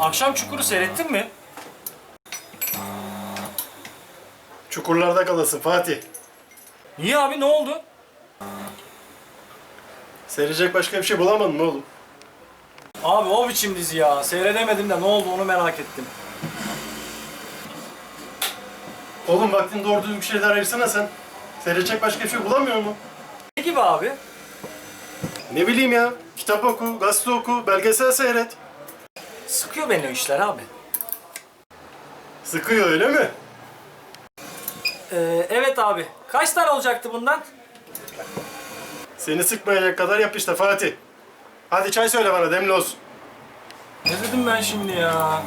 Akşam Çukur'u seyrettin mi? Çukurlarda kalasın Fatih. Niye abi ne oldu? Seyredecek başka bir şey bulamadın mı oğlum? Abi o biçim dizi ya. Seyredemedim de ne oldu onu merak ettim. Oğlum vaktini doğru düzgün bir şeyler ayırsana sen. Seyredecek başka bir şey bulamıyor mu? Ne gibi abi? Ne bileyim ya. Kitap oku, gazete oku, belgesel seyret. Sıkıyor beni o işler abi. Sıkıyor öyle mi? Ee, evet abi. Kaç tane olacaktı bundan? Seni sıkmayacak kadar yap işte Fatih. Hadi çay söyle bana demli olsun. Ne dedim ben şimdi ya?